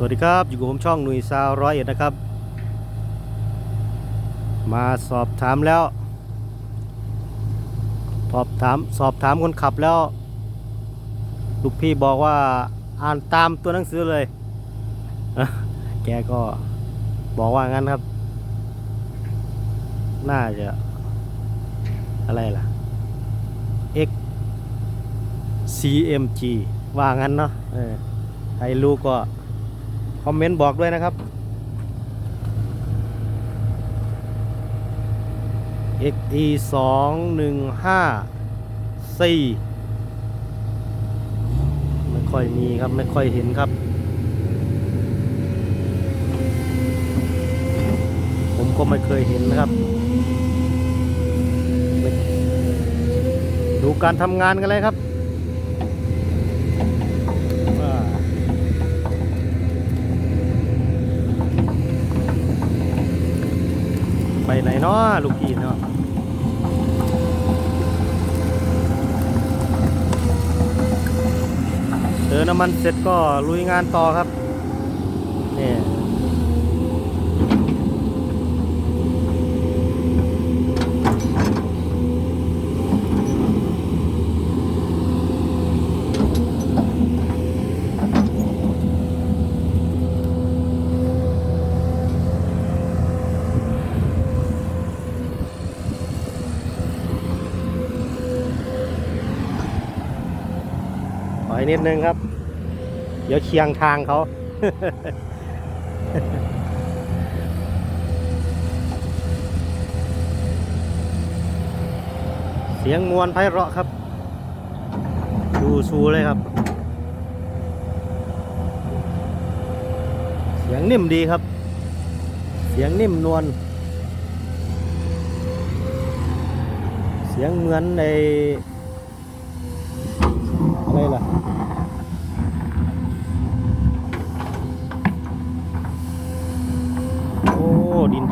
สวัสดีครับ อยู่กับผมช่องหนุ่ยซาวร้อยเอ็ดนะครับ มาสอบถามแล้ว สอบถามสอบถามคนขับแล้ว ลูกพี่บอกว่าอ่านตามตัวหนังสือเลย แกก็บอกว่างั้นครับ น่าจะ อะไรล่ะ X CMG ว่างั้นเนาะเออใครรู้ก็ คอมเมนต์บอกด้วยนะครับ XE 2 1 5 4ไม่ค่อยมีครับ ไม่ค่อยเห็นครับ ผมก็ไม่เคยเห็นนะครับ ดูการทำงานกันเลยครับ ไปไหนเนาะลูกพี่เนาะเติมน้ำมันเสร็จก็ลุยงานต่อครับนี่ถ อยนิดนึงครับ เดี๋ยวเคียงทางเขาเสียงมวลไพเราะครับ ดูซูเลยครับ เสียงนิ่มดีครับ เสียงนิ่มนวล เสียงเหมือนใน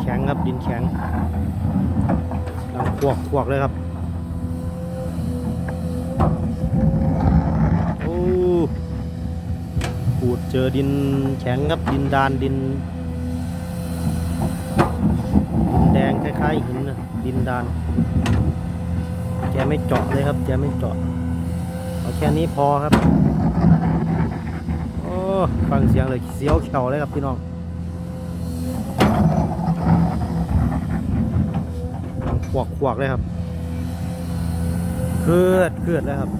ข็งครับดินแข็งดังควักควักเลยครับโอ้ขูดเจอดินแข็งครับดินดานดินดินแดงคล้ายๆหินนะดินดานแกไม่เจาะเลยครับแกไม่เจาะเอาแค่นี้พอครับ โอ้ ฟังเสียงเลยเสียวเขียวเลยครับพี่น้อง วกขวกเลยครับเคลือดเคลือดเลยครับ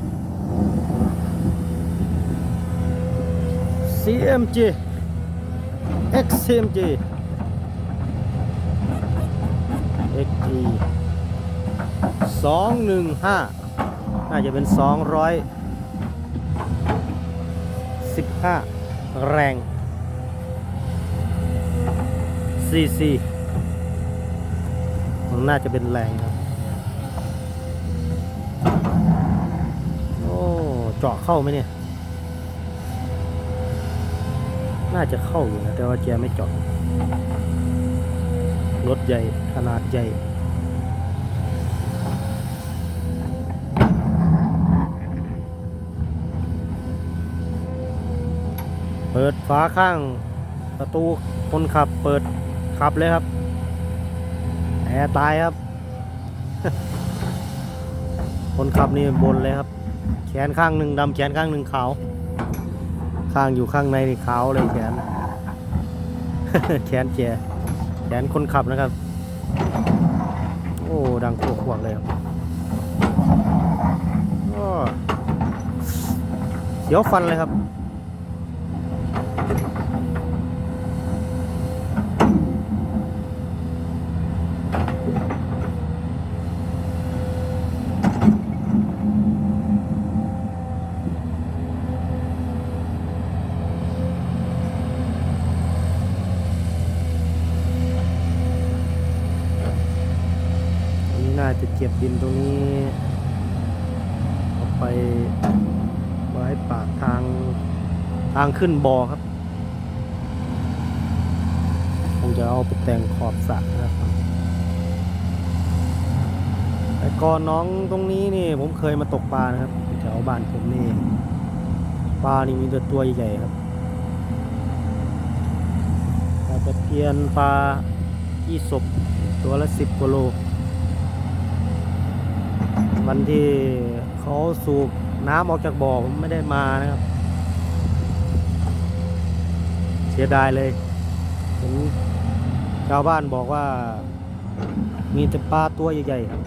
CMG X MG XE สองหนึ่งห้าน่าจะเป็นสองร้อยสิบห้าแรงซีซี นน่าจะเป็นแรงครับ โอ้เจาะเข้าไหมเนี่ย น่าจะเข้าอยู่นะ แต่ว่าแกไม่เจาะรถใหญ่ขนาดใหญ่เปิดฝาข้างประตูคนขับเปิดขับเลยครับ ร์ตายครับ คนขับนี่บนเลยครับ แขนข้างหนึ่งดำแขนข้างหนึ่งขาว ข้างอยู่ข้างในนี่ขาวเลยแขน แขนแกแขนคนขับนะครับ โอ้ ดังขวกขวกเลยครับเสียวฟันเลยครับ อันนี้น่าจะเก็บดินตรงนี้เอาไปไว้ปากทางทางขึ้นบ่อครับคงจะเอาไปแต่งขอบสระนะครับแต่ก่อนน้องตรงนี้นี่ผมเคยมาตกปลานะครับแถวบ้านผมนี่ปลานี่มีแต่ตัวใหญ่ครับตะเพียนปลายี่สบตัวละสิบกิโล วันที่เขาสูบน้ำออกจากบ่อผมไม่ได้มานะครับ เสียดายเลยเห็นชาวบ้านบอกว่า มีแต่ปลาตัวใหญ่ๆครับ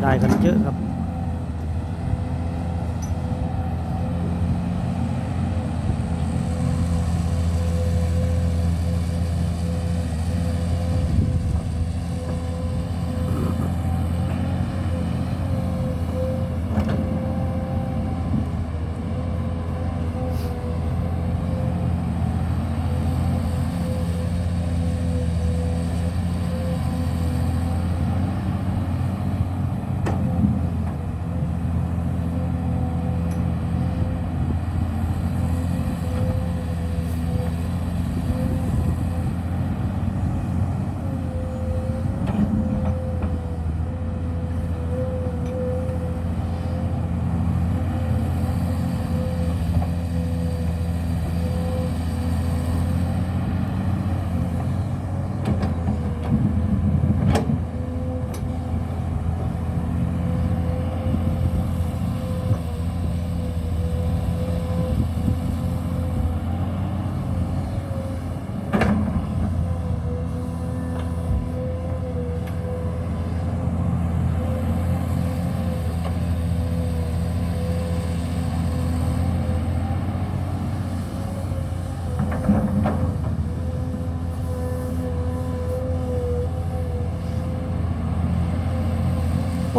ได้กันเยอะครับ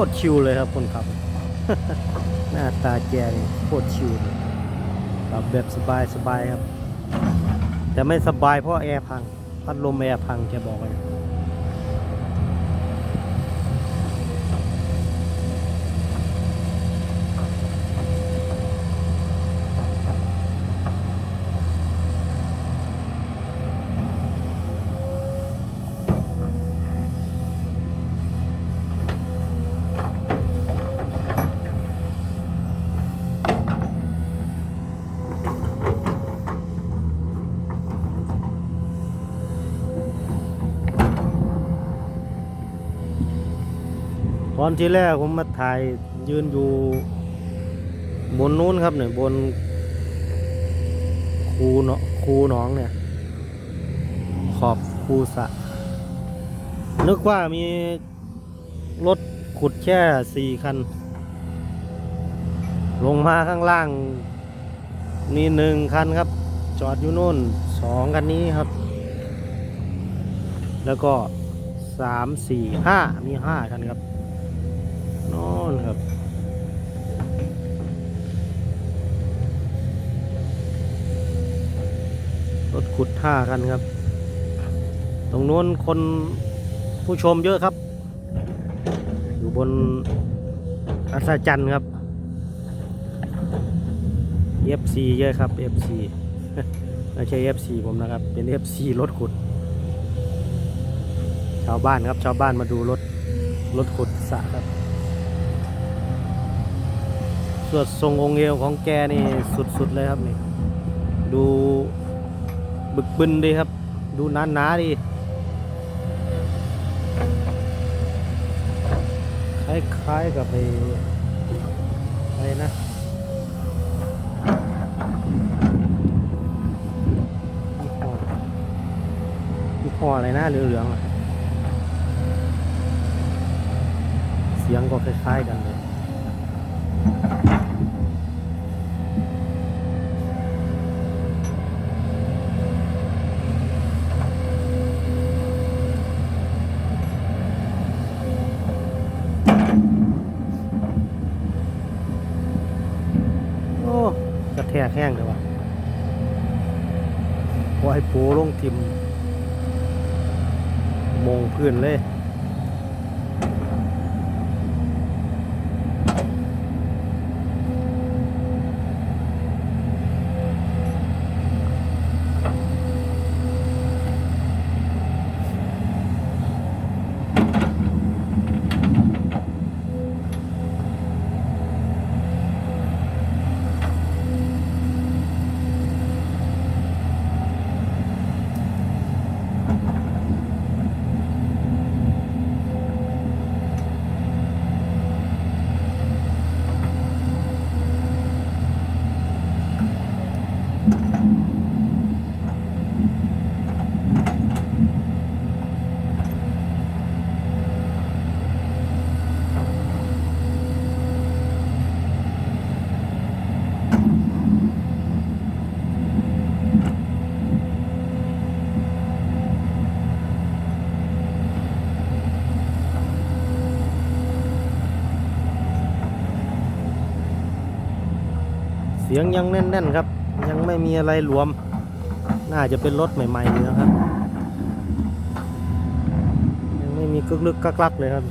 ตรชิวเลยครับคนขับ หน้าตาแกนี่โคตรชิวเลยขับแบบสบายสบายครับ แต่ไม่สบายเพราะแอร์พัง พัดลมแอร์พังแกบอกเลย อนที่แรกผมมาถ่ายยืนอยู่บนนู้นครับเนี่ยบนคูเนาะคูหนองเนี่ย ขอบคูสะ นึกว่ามีรถขุดแค่สี่คัน ลงมาข้างล่าง มีหนึ่งคันครับ จอดอยู่นู่นสองคันนี้ครับ แล้วก็สามสี่ห้ามีห้าคันครับ รถขุดห้าคันครับ ตรงโน้นคนผู้ชมเยอะครับ อยู่บนอัศจรรย์ครับ FC เยอะครับ FC ไม่ใช่ FC ผมนะครับ เป็น FC รถขุด ชาวบ้านครับ ชาวบ้านมาดูรถ รถขุดสะครับ ส่วดทรงองค์เอวของแกนี่สุดๆเลยครับนี่ ดู บึกบึนดีครับ ดูหนาหนาๆดีคล้ายๆกับไอ้อะไรนะยี่ห้อยี่ห้ออะไรนะเหลืองๆเสียงก็คล้ายๆกันเลย โอ้ ค่แทกแห้งเลยว่ะพอให้ปูลงทิมมงพื้นเลย ค สียงยังแน่น ๆ ครับ ยังไม่มีอะไรหลวม น่าจะเป็นรถใหม่ๆอยู่นะครับ ยังไม่มีกึกลึกกักลักเลยครับ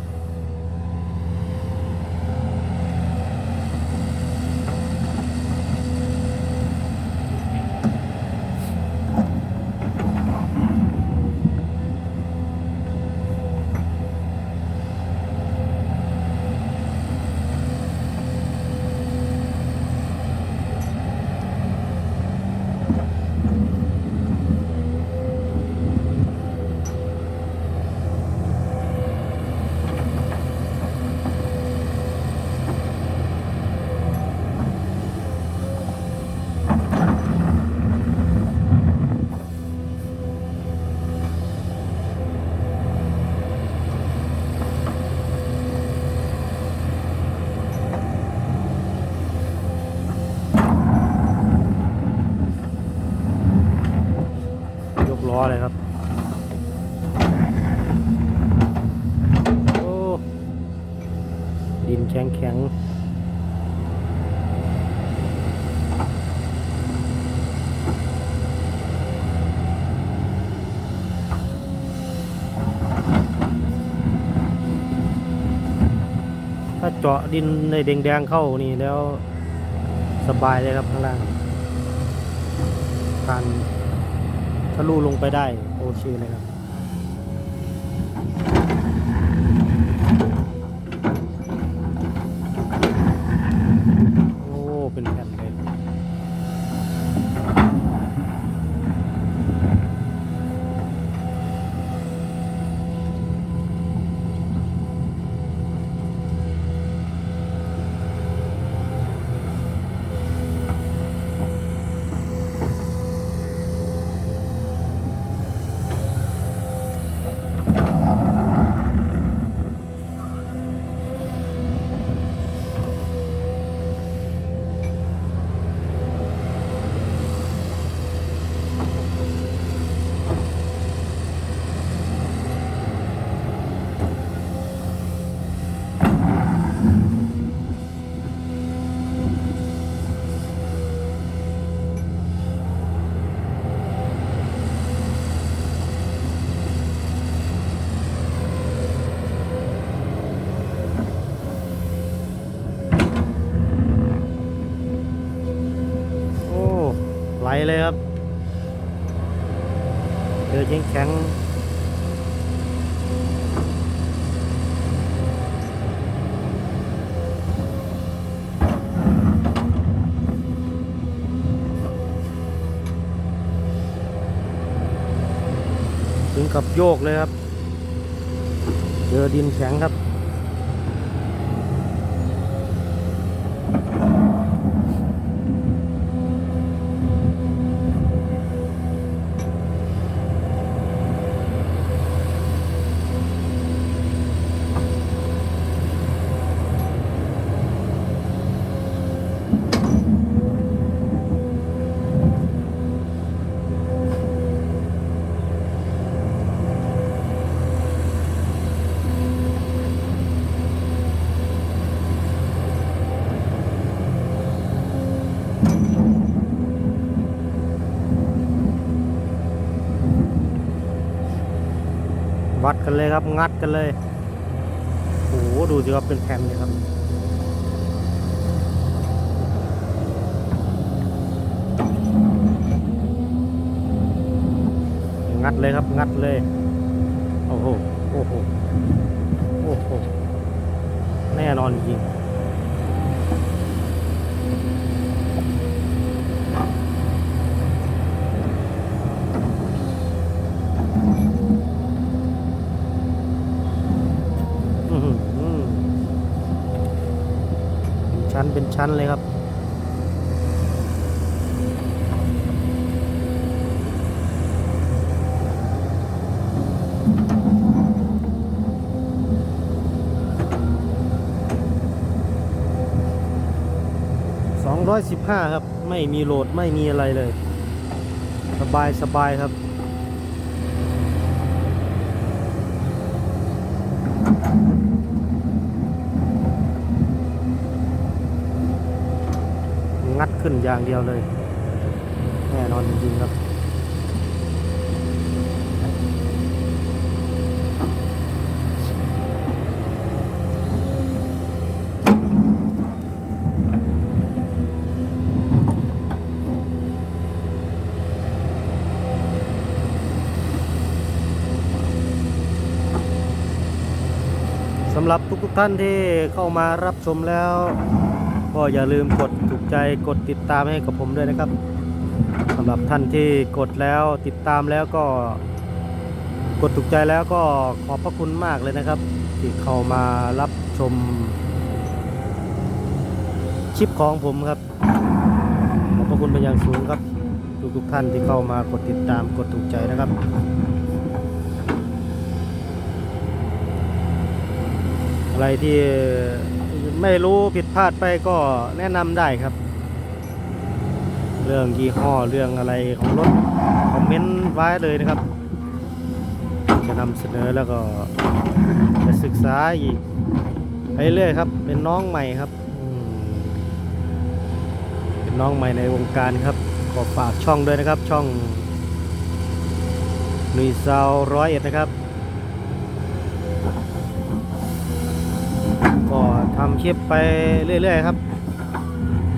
แข็งแข็งถ้าเจาะดินในแดงๆเข้านี่แล้วสบายเลยครับข้างล่างการทะลุลงไปได้โอเคเลยครับ โอ้ เป็นแผ่นเลย โอ้ ไหล เลยครับ เจอแข็งแข็งถึงกับโยกเลยครับ เจอดินแข็งครับ กันเลยครับ งัดกันเลยโอ้โหดูสิครับเป็นแผ่นเลยครับงัดเลยครับ งัดเลย โอ้โห โอ้โห โอ้โห แน่นอนจริง อื้อหือเป็น ชั้นเลยครับ สองร้อยสิบห้าครับ ไม่มีโหลดไม่มีอะไรเลย สบายสบายครับ งัด ขึ้นอย่างเดียวเลย แน่นอนจริงๆครับสำหรับทุกๆท่านที่เข้ามารับชมแล้ว ก็อย่าลืมกดถูกใจกดติดตามให้กับผมด้วยนะครับสำหรับท่านที่กดแล้วติดตามแล้วก็ กดถูกใจแล้วก็ขอบพระคุณมากเลยนะครับ ที่เข้ามารับชมคลิปของผมครับ ขอบพระคุณเป็นอย่างสูงครับ ทุกๆท่านที่เข้ามากดติดตามกดถูกใจนะครับ อะไรที่ ไม่รู้ผิดพลาดไปก็แนะนำได้ครับ เรื่องยี่ห้อเรื่องอะไรของรถคอมเมนต์ไว้เลยนะครับ จะนำเสนอแล้วก็จะศึกษาอีกไปเรื่อยครับ เป็นน้องใหม่ครับเป็นน้องใหม่ในวงการครับ ขอฝากช่องด้วยนะครับช่องนุยซาวร้อยเอ็ดนะครับ ทำคลิปไปเรื่อย ๆ ครับ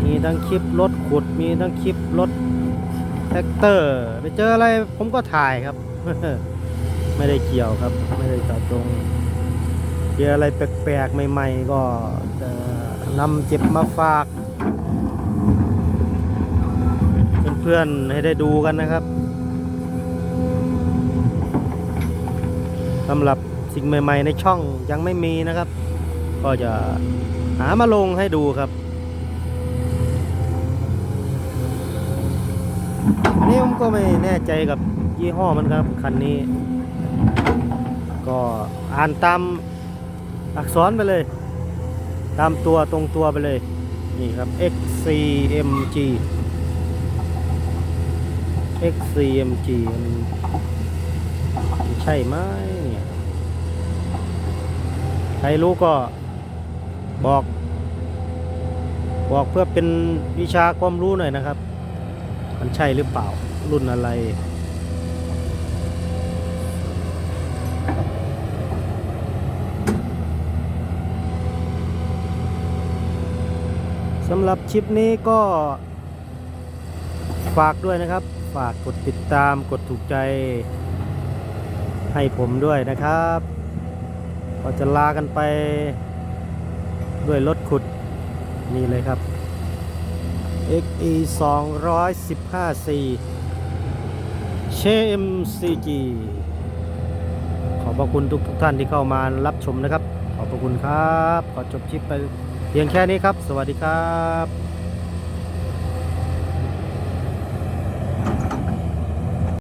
มีทั้งคลิปรถขุด มีทั้งคลิปรถแท็กเตอร์ ไปเจออะไรผมก็ถ่ายครับ ไม่ได้เกี่ยวครับ ไม่ได้เจาะจงเจออะไรแปลกๆใหม่ๆ ก็จะนำเจ็บมาฝาก เพื่อนๆให้ได้ดูกันนะครับสำหรับสิ่งใหม่ ๆ ในช่องยังไม่มีนะครับ ก็จะหามาลงให้ดูครับอันนี้ผมก็ไม่แน่ใจกับยี่ห้อมันครับคันนี้ ก็อ่านตามอักษรไปเลย ตามตัวตรงตัวไปเลย นี่ครับ XCMG XCMG มันใช่ไหมใครรู้ก็ บอก บอกเพื่อเป็นวิชาความรู้หน่อยนะครับ มันใช่หรือเปล่ารุ่นอะไรสำหรับคลิปนี้ก็ฝากด้วยนะครับ ฝากกดติดตามกดถูกใจ ให้ผมด้วยนะครับ ก็จะลากันไป ด้วยรถขุดนี่เลยครับ XE 215 C CMCG ขอบพระคุณทุกทุกท่านที่เข้ามารับชมนะครับ ขอบพระคุณครับ ขอจบคลิปไปเพียงแค่นี้ครับ สวัสดีครับ